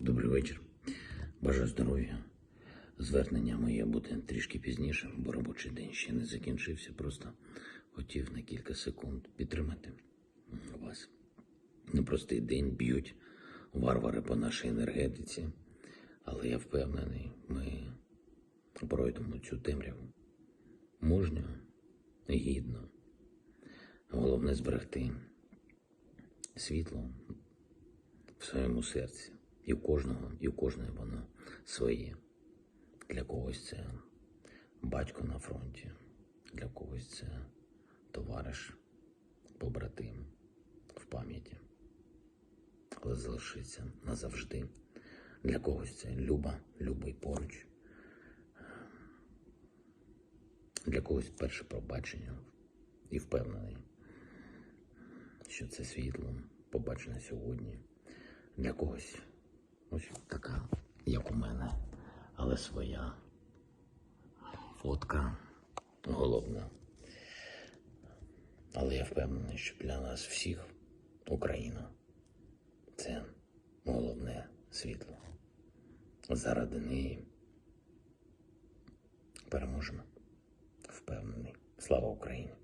Добрий вечір. Бажаю здоров'я. Звернення моє буде трішки пізніше, бо робочий день ще не закінчився. Просто хотів на кілька секунд підтримати вас. Непростий день б'ють варвари по нашій енергетиці, але я впевнений, ми пройдемо цю темряву мужньо, гідно. Головне зберегти світло в своєму серці. І у кожного, і у кожної воно своє. Для когось це батько на фронті, для когось це товариш, побратим в пам'яті. Але залишиться назавжди. Для когось це люба, любий поруч. Для когось перше пробачення і впевнений, що це світло побачене сьогодні. Для когось ось така, як у мене, але своя фотка головна. Але я впевнений, що для нас всіх Україна це головне світло. Заради неї переможемо. Впевнений. Слава Україні!